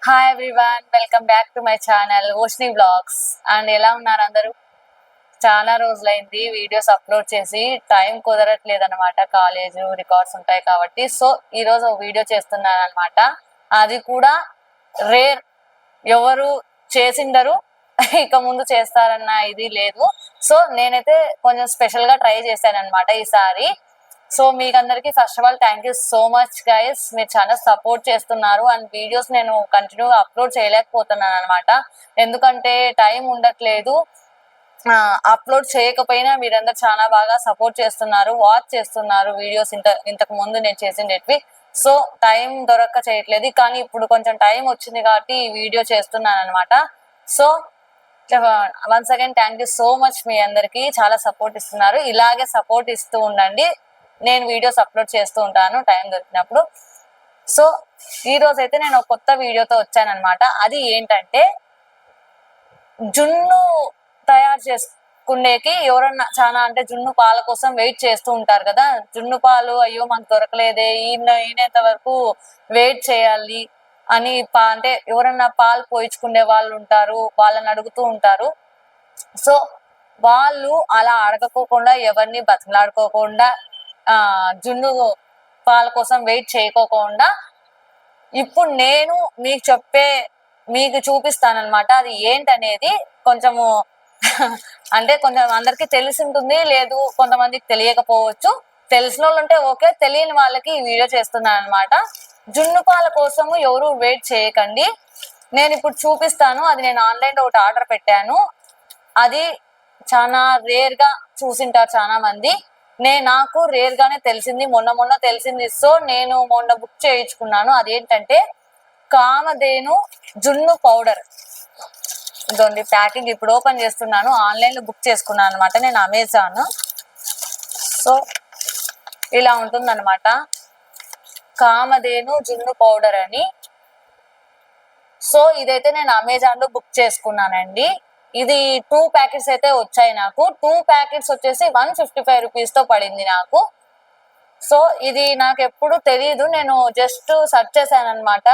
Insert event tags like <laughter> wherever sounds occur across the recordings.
Hi everyone welcome back to my channel Oshni blogs and ఎలా ఉన్నారు అందరూ? చాలా రోజులైంది వీడియోస్ అప్లోడ్ చేసి టైం కుదరట్లేదు అనమాట కాలేజ్ రికార్డ్స్ ఉంటాయి కాబట్టి. సో ఈ రోజు ఒక వీడియో చేస్తున్నాను అనమాట అది కూడా రేర్ ఎవరు చేసిండరు ఇక ముందు చేస్తారన్న ఇది లేదు. సో నేనైతే కొంచెం స్పెషల్గా ట్రై చేశాను అనమాట ఈసారి. సో మీకు అందరికి first of all thank you so much guys మీరు చాలా సపోర్ట్ చేస్తున్నారు అండ్ వీడియోస్ నేను కంటిన్యూగా అప్లోడ్ చేయలేకపోతున్నాను అనమాట ఎందుకంటే టైం ఉండట్లేదు. అప్లోడ్ చేయకపోయినా మీరందరు చాలా బాగా సపోర్ట్ చేస్తున్నారు వాచ్ చేస్తున్నారు వీడియోస్ ఇంత ఇంతకు ముందు నేను చేసిండేటివి. సో టైం దొరక్క చేయట్లేదు. కానీ ఇప్పుడు కొంచెం టైం వచ్చింది కాబట్టి ఈ వీడియో చేస్తున్నాను అనమాట so once again thank you so much మీ అందరికి. చాలా సపోర్ట్ ఇస్తున్నారు. ఇలాగే సపోర్ట్ ఇస్తూ ఉండండి. నేను వీడియోస్ అప్లోడ్ చేస్తూ ఉంటాను టైం దొరికినప్పుడు. సో ఈ రోజు అయితే నేను ఒక కొత్త వీడియోతో వచ్చానమాట అది ఏంటంటే జున్ను తయారు చేసుకునేకి ఎవరన్నా చాలా అంటే జున్ను పాల కోసం వెయిట్ చేస్తూ ఉంటారు కదా. జున్ను పాలు అయ్యో మాకు దొరకలేదే ఈయన ఈయనంత వరకు వెయిట్ చేయాలి అని పా అంటే ఎవరన్నా పాలు పోయించుకునే వాళ్ళు ఉంటారు వాళ్ళని అడుగుతూ ఉంటారు. సో వాళ్ళు అలా అడగకోకుండా ఎవరిని బతిలాడుకోకుండా జున్ను పాల కోసం వెయిట్ చేయకోకుండా ఇప్పుడు నేను మీకు చెప్పే మీకు చూపిస్తానమాట అది ఏంటనేది కొంచెము అంటే కొంచెం అందరికి తెలిసి ఉంటుంది లేదు కొంతమందికి తెలియకపోవచ్చు. తెలిసిన వాళ్ళు ఉంటే ఓకే తెలియని వాళ్ళకి ఈ వీడియో చేస్తున్నాను అనమాట జున్ను పాల కోసము ఎవరు వెయిట్ చేయకండి. నేను ఇప్పుడు చూపిస్తాను అది నేను ఆన్లైన్లో ఒకటి ఆర్డర్ పెట్టాను. అది చాలా రేర్గా చూసింటారు చాలా మంది నే నాకు రేర్ గానే తెలిసింది మొన్న మొన్న తెలిసింది. సో నేను మొన్న బుక్ చేయించుకున్నాను. అదేంటంటే కామధేను జున్ను పౌడర్. ఇదొంది ప్యాకింగ్ ఇప్పుడు ఓపెన్ చేస్తున్నాను. ఆన్లైన్లో బుక్ చేసుకున్నాను అనమాట నేను అమెజాన్. సో ఇలా ఉంటుందన్నమాట. కామధేను జున్ను పౌడర్ అని. సో ఇదైతే నేను అమెజాన్లో బుక్ చేసుకున్నానండి. ఇది టూ ప్యాకెట్స్ అయితే వచ్చాయి నాకు. టూ ప్యాకెట్స్ వచ్చేసి వన్ ఫిఫ్టీ ఫైవ్ రూపీస్తో పడింది నాకు. సో ఇది నాకు ఎప్పుడు తెలియదు నేను జస్ట్ సెర్చ్ చేశాను అనమాట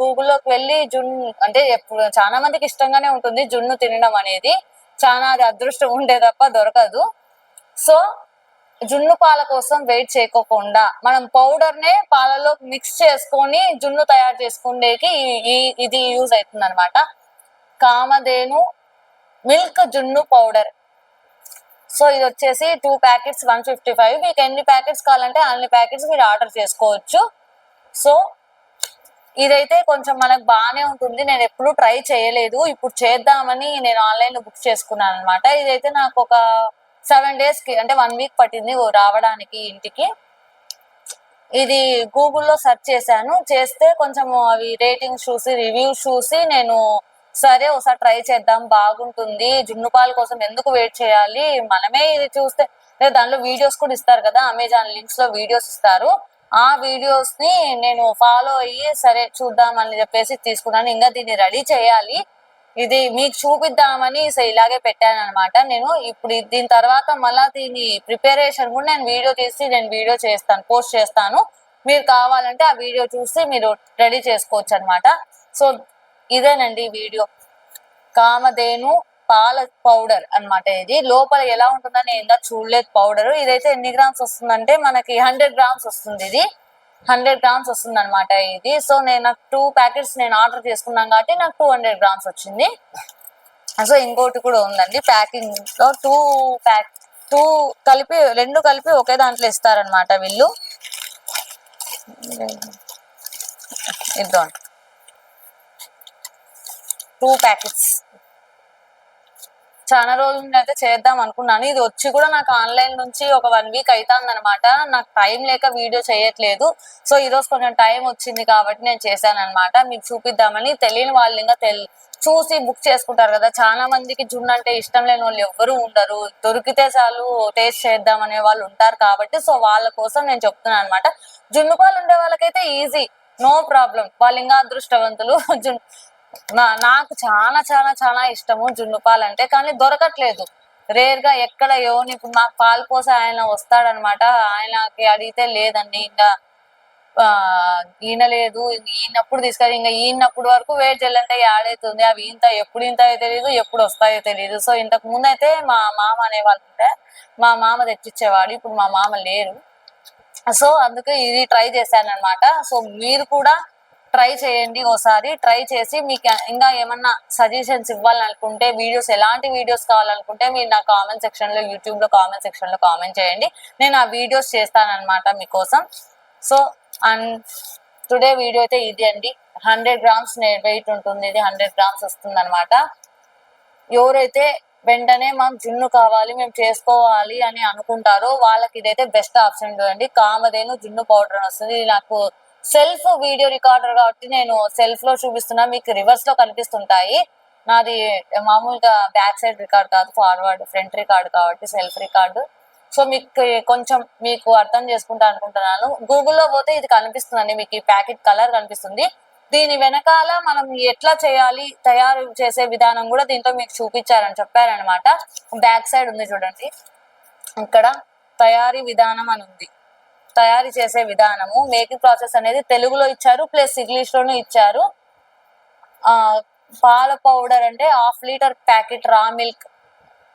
గూగుల్లోకి వెళ్ళి జున్ అంటే ఎప్పుడు చాలా మందికి ఇష్టంగానే ఉంటుంది జున్ను తినడం అనేది. చాలా అది అదృష్టం ఉండే తప్ప దొరకదు. సో జున్ను పాల కోసం వెయిట్ చేయకోకుండా మనం పౌడర్ నే పాలలో మిక్స్ చేసుకొని జున్ను తయారు చేసుకునేకి ఇది యూజ్ అవుతుంది అనమాట కామధేను మిల్క్ జున్ను పౌడర్. సో ఇది వచ్చేసి two packets one fifty five మీకు ఎన్ని ప్యాకెట్స్ కావాలంటే అన్ని ప్యాకెట్స్ మీరు ఆర్డర్ చేసుకోవచ్చు. సో ఇదైతే కొంచెం మనకు బాగానే ఉంటుంది. నేను ఎప్పుడు ట్రై చేయలేదు. ఇప్పుడు చేద్దామని నేను ఆన్లైన్లో బుక్ చేసుకున్నాను అనమాట ఇదైతే నాకు ఒక సెవెన్ డేస్కి అంటే వన్ వీక్ పట్టింది రావడానికి ఇంటికి. ఇది గూగుల్లో సెర్చ్ చేశాను. చేస్తే కొంచెం అవి రేటింగ్స్ చూసి రివ్యూస్ చూసి నేను సరే ఒకసారి ట్రై చేద్దాం బాగుంటుంది. జున్ను పాల కోసం ఎందుకు వెయిట్ చేయాలి? మనమే ఇది చూస్తే లేదా దానిలో వీడియోస్ కూడా ఇస్తారు కదా అమెజాన్ లింక్స్లో వీడియోస్ ఇస్తారు. ఆ వీడియోస్ని నేను ఫాలో అయ్యి సరే చూద్దాం అని చెప్పేసి తీసుకున్నాను. ఇంకా దీన్ని రెడీ చేయాలి. ఇది మీకు చూపిద్దామని ఇలాగే పెట్టాను అనమాట నేను ఇప్పుడు దీని తర్వాత మళ్ళా దీని ప్రిపరేషన్ కూడా నేను వీడియో తీసి నేను వీడియో చేస్తాను పోస్ట్ చేస్తాను. మీరు కావాలంటే ఆ వీడియో చూసి మీరు రెడీ చేసుకోవచ్చు అనమాట సో ఇదేనండి వీడియో. కామధేను పాల పౌడర్ అన్నమాట ఇది. లోపల ఎలా ఉంటుందని ఏందా చూడలేదు పౌడర్. ఇదైతే ఎన్ని గ్రామ్స్ వస్తుందంటే మనకి హండ్రెడ్ గ్రామ్స్ వస్తుంది ఇది. హండ్రెడ్ గ్రామ్స్ వస్తుంది అనమాట ఇది. సో నేను నాకు టూ ప్యాకెట్స్ నేను ఆర్డర్ చేసుకున్నాను కాబట్టి నాకు టూ హండ్రెడ్ గ్రామ్స్ వచ్చింది. సో ఇంకోటి కూడా ఉందండి. ప్యాకింగ్లో టూ ప్యాక్ టూ కలిపి రెండు కలిపి ఒకే దాంట్లో ఇస్తారనమాట వీళ్ళు. ఇద్దాం టూ ప్యాకెట్స్ చాలా రోజుల నుండి అయితే చేద్దాం అనుకున్నాను. ఇది వచ్చి కూడా నాకు ఆన్లైన్ నుంచి ఒక వన్ వీక్ అవుతుంది అనమాట నాకు టైం లేక వీడియో చేయట్లేదు. సో ఈ రోజు కొంచెం టైం వచ్చింది కాబట్టి నేను చేశాను అనమాట మీకు చూపిద్దామని తెలియని వాళ్ళు ఇంకా తెలి చూసి బుక్ చేసుకుంటారు కదా. చాలా మందికి జున్ను అంటే ఇష్టం లేని వాళ్ళు ఎవ్వరూ ఉండరు. దొరికితే చాలు టేస్ట్ చేద్దాం అనే వాళ్ళు ఉంటారు కాబట్టి సో వాళ్ళ కోసం నేను చెప్తున్నాను అనమాట జున్ను పాలు ఉండే వాళ్ళకైతే ఈజీ నో ప్రాబ్లం వాళ్ళు ఇంకా అదృష్టవంతులు. జున్ నాకు చాలా చాలా చాలా ఇష్టము జున్ను పాలు అంటే కానీ దొరకట్లేదు. రేర్గా ఎక్కడ యోని ఇప్పుడు మాకు పాలు పోసి ఆయన వస్తాడనమాట. ఆయనకి అడిగితే లేదండి ఇంకా ఈనలేదు ఈనప్పుడు తీసుకొని ఇంకా ఈనప్పుడు వరకు వెయిట్ చేయాలంటే యాడైతుంది అవి ఇంత ఎప్పుడు ఇంత తెలియదు ఎప్పుడు వస్తాయో తెలియదు సో ఇంతకు ముందు అయితే మా మామ అనేవాళ్ళు ఉంటే మా మామ తెచ్చిచ్చేవాడు ఇప్పుడు మా మామ లేరు. సో అందుకే ఇది ట్రై చేశాను అనమాట సో మీరు కూడా ట్రై చేయండి ఒకసారి ట్రై చేసి మీకు ఇంకా ఏమన్నా సజెషన్స్ ఇవ్వాలనుకుంటే వీడియోస్ ఎలాంటి వీడియోస్ కావాలనుకుంటే మీరు నా కామెంట్ సెక్షన్లో యూట్యూబ్లో కామెంట్ సెక్షన్లో కామెంట్ చేయండి. నేను ఆ వీడియోస్ చేస్తానన్నమాట మీకోసం. సో అండ్ టుడే వీడియో అయితే ఇది అండి. హండ్రెడ్ గ్రామ్స్ వెయిట్ ఉంటుంది ఇది హండ్రెడ్ గ్రామ్స్ వస్తుంది అనమాట ఎవరైతే వెంటనే మాకు జున్ను కావాలి మేము చేసుకోవాలి అని అనుకుంటారో వాళ్ళకి ఇదైతే బెస్ట్ ఆప్షన్ చూడండి. కామధేను జున్ను పౌడర్ వస్తుంది. నాకు సెల్ఫ్ వీడియో రికార్డర్ కాబట్టి నేను సెల్ఫ్లో చూపిస్తున్నా. మీకు రివర్స్లో కనిపిస్తుంటాయి. నాది మామూలుగా బ్యాక్ సైడ్ రికార్డ్ కాదు ఫార్వర్డ్ ఫ్రంట్ రికార్డ్ కాబట్టి సెల్ఫ్ రికార్డు. సో మీకు కొంచెం మీకు అర్థం చేసుకుంటా అనుకుంటున్నాను. గూగుల్లో పోతే ఇది కనిపిస్తుందండి. మీకు ఈ ప్యాకెట్ కలర్ కనిపిస్తుంది. దీని వెనకాల మనం ఎట్లా చేయాలి తయారు చేసే విధానం కూడా దీంతో మీకు చూపించారని చెప్పారనమాట బ్యాక్ సైడ్ ఉంది చూడండి. ఇక్కడ తయారీ విధానం అని ఉంది. తయారు చేసే విధానము మేకింగ్ ప్రాసెస్ అనేది తెలుగులో ఇచ్చారు ప్లస్ ఇంగ్లీష్ లోనూ ఇచ్చారు. ఆ పాల పౌడర్ అంటే half litre packet raw milk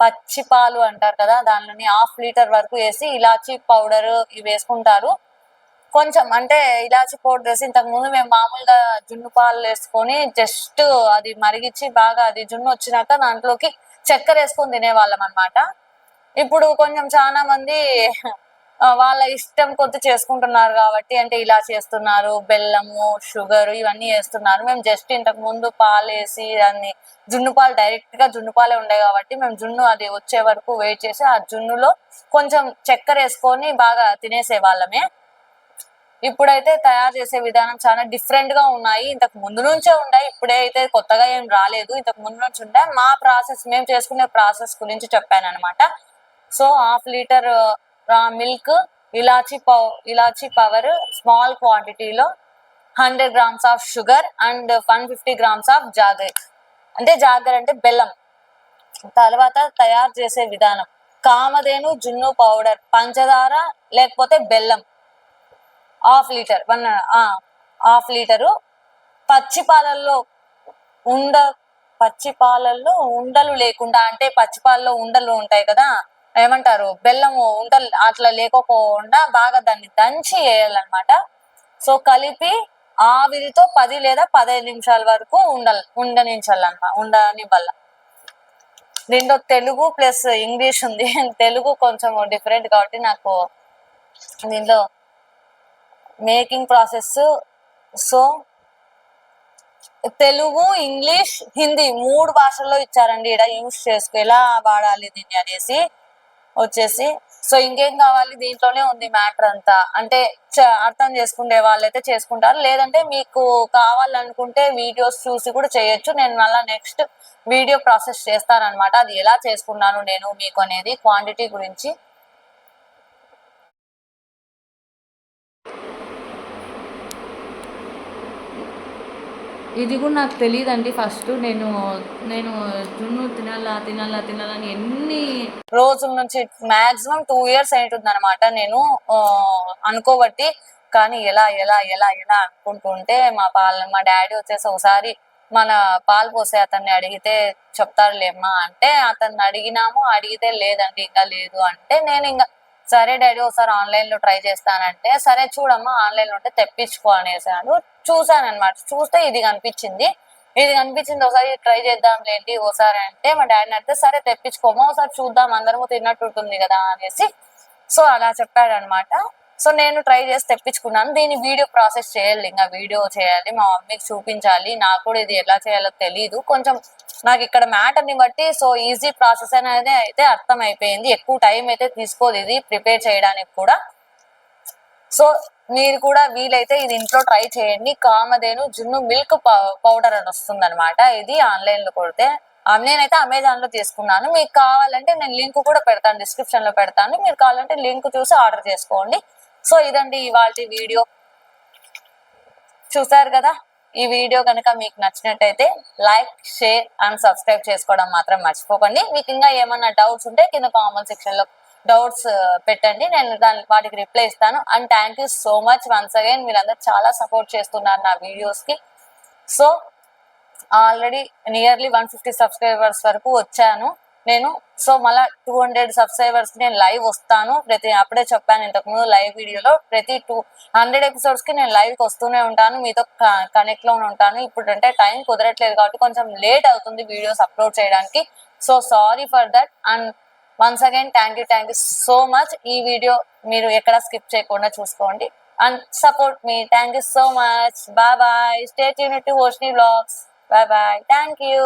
పచ్చి పాలు అంటారు కదా దానిలోని హాఫ్ లీటర్ వరకు వేసి ఇలాచీ పౌడర్ ఇవి వేసుకుంటారు. కొంచెం అంటే ఇలాచి పౌడర్ వేసి ఇంతకు ముందు మేము మామూలుగా జున్ను పాలు వేసుకొని జస్ట్ అది మరిగించి బాగా అది జున్ను వచ్చినాక దాంట్లోకి చక్కెర వేసుకొని తినేవాళ్ళం అన్నమాట. ఇప్పుడు కొంచెం చాలా మంది వాళ్ళ ఇష్టం కొద్ది చేసుకుంటున్నారు కాబట్టి అంటే ఇలా చేస్తున్నారు బెల్లము షుగర్ ఇవన్నీ వేస్తున్నారు. మేము జస్ట్ ఇంతకు ముందు పాలు వేసి దాన్ని జున్ను పాలు డైరెక్ట్గా జున్ను పాలే ఉండే కాబట్టి మేము జున్ను అది వచ్చే వరకు వెయిట్ చేసి ఆ జున్నులో కొంచెం చక్కెర వేసుకొని బాగా తినేసే వాళ్ళమే. ఇప్పుడైతే తయారు చేసే విధానం చాలా డిఫరెంట్గా ఉన్నాయి. ఇంతకు ముందు నుంచే ఉన్నాయి ఇప్పుడే అయితే కొత్తగా ఏం రాలేదు. ఇంతకు ముందు నుంచి ఉండే మా ప్రాసెస్ మేము చేసుకునే ప్రాసెస్ గురించి చెప్పాను అనమాట so half litre milk elaichi పౌ ఇలాచి పవర్ స్మాల్ క్వాంటిటీలో hundred grams of sugar and one fifty grams of jaggery అంటే జాగర్ అంటే బెల్లం. తర్వాత తయారు చేసే విధానం. కామధేను జున్ను పౌడర్ పంచదార లేకపోతే బెల్లం. Half litre one half litre పచ్చి పాలల్లో ఉండ పచ్చి పాలల్లో ఉండలు లేకుండా అంటే పచ్చి పాలలో ఉండలు ఉంటాయి కదా ఏమంటారు? బెల్లము ఉంట అట్లా లేకపోకుండా బాగా దాన్ని దంచి వేయాలన్నమాట. సో కలిపి ఆవిరితో పది లేదా పదహైదు నిమిషాల వరకు ఉండల్ ఉండనించాలన్నమాట ఉండనివ్వాల. దీంట్లో తెలుగు ప్లస్ ఇంగ్లీష్ ఉంది. <laughs> తెలుగు కొంచెం డిఫరెంట్ కాబట్టి నాకు దీంట్లో making process so Telugu English Hindi మూడు భాషల్లో ఇచ్చారండి. ఇక్కడ యూస్ చేసుకో ఎలా వాడాలి దీన్ని అనేసి. వచ్చేసి. సో ఇంకేం కావాలి? దీంట్లోనే ఉంది మ్యాటర్ అంతా. అంటే చ- అర్థం చేసుకునే వాళ్ళైతే చేసుకుంటారు. లేదంటే మీకు కావాలనుకుంటే వీడియోస్ చూసి కూడా చేయొచ్చు. నేను మళ్ళీ నెక్స్ట్ వీడియో ప్రాసెస్ చేస్తానన్నమాట. అది ఎలా చేసుకున్నాను నేను మీకు అనేది క్వాంటిటీ గురించి. ఇది కూడా నాకు తెలియదండి ఫస్ట్ నేను నేను జున్ను తినాలా తినాలా తినాలని ఎన్ని రోజుల నుంచి మాక్సిమం టూ ఇయర్స్ అయింటుంది అనమాట నేను అనుకోబట్టి కానీ ఎలా ఎలా ఎలా ఎలా అనుకుంటుంటే మా పాల మా డాడీ వచ్చేసి ఒకసారి మన పాలు పోసే అతన్ని అడిగితే చెప్తారులేమ్మా అంటే అతన్ని అడిగినాము అడిగితే లేదండి ఇంకా లేదు. అంటే నేను ఇంకా సరే డాడీ ఒకసారి ఆన్లైన్లో ట్రై చేస్తానంటే సరే చూడమ్మా ఆన్లైన్లో ఉంటే తెప్పించుకో అనేసాడు చూసాను అనమాట చూస్తే ఇది కనిపించింది. ఇది కనిపించింది. ఒకసారి ట్రై చేద్దాం లేండి ఒకసారి అంటే మా డాడీని అంటే సరే తెప్పించుకోమా ఒకసారి చూద్దాం అందరము తిన్నట్టు ఉంటుంది కదా అనేసి. సో అలా చెప్పాడు అనమాట సో నేను ట్రై చేసి తెప్పించుకున్నాను. దీని వీడియో ప్రాసెస్ చేయాలి ఇంకా వీడియో చేయాలి మా మమ్మీకి చూపించాలి నాకు కూడా ఇది ఎలా చేయాలో తెలియదు కొంచెం నాకు ఇక్కడ మ్యాటర్ని బట్టి సో ఈజీ ప్రాసెస్ అనేది అయితే అర్థం అయిపోయింది ఎక్కువ టైం అయితే తీసుకోదు ఇది ప్రిపేర్ చేయడానికి కూడా. సో మీరు కూడా వీలైతే ఇది ఇంట్లో ట్రై చేయండి. కామధేను జున్ను మిల్క్ పౌడర్ అని వస్తుంది అనమాట ఇది ఆన్లైన్లో కొడితే. నేనైతే అమెజాన్లో తీసుకున్నాను. మీకు కావాలంటే నేను లింక్ కూడా పెడతాను డిస్క్రిప్షన్లో పెడతాను. మీరు కావాలంటే లింక్ చూసి ఆర్డర్ చేసుకోండి. సో ఇదండి ఇవాళ వీడియో చూసారు కదా? ఈ వీడియో కనుక మీకు నచ్చినట్టయితే లైక్ షేర్ అండ్ సబ్స్క్రైబ్ చేసుకోవడం మాత్రం మర్చిపోకండి. మీకు ఇంకా ఏమన్నా డౌట్స్ ఉంటే కింద కామెంట్ సెక్షన్లో డౌట్స్ పెట్టండి. నేను దాని వాటికి రిప్లై ఇస్తాను. And thank you so much once again. మీరందరూ చాలా సపోర్ట్ చేస్తున్నారు నా వీడియోస్కి so already nearly one fifty subscribers వరకు వచ్చాను. నేను సో మళ్ళీ టూ హండ్రెడ్ సబ్స్క్రైబర్స్ నేను లైవ్ వస్తాను. ప్రతి అప్పుడే చెప్పాను ఇంతకుముందు లైవ్ వీడియోలో ప్రతి టూ హండ్రెడ్ ఎపిసోడ్స్కి నేను లైవ్ వస్తూనే ఉంటాను. మీతో కనెక్ట్లో ఉంటాను. ఇప్పుడు అంటే టైం కుదరట్లేదు కాబట్టి కొంచెం లేట్ అవుతుంది వీడియోస్ అప్లోడ్ చేయడానికి. So sorry for that and once again thank you thank you so much ఈ వీడియో మీరు ఎక్కడ స్కిప్ చేయకుండా చూసుకోండి. And support me thank you so much bye bye stay tune to Oshni blogs bye bye thank you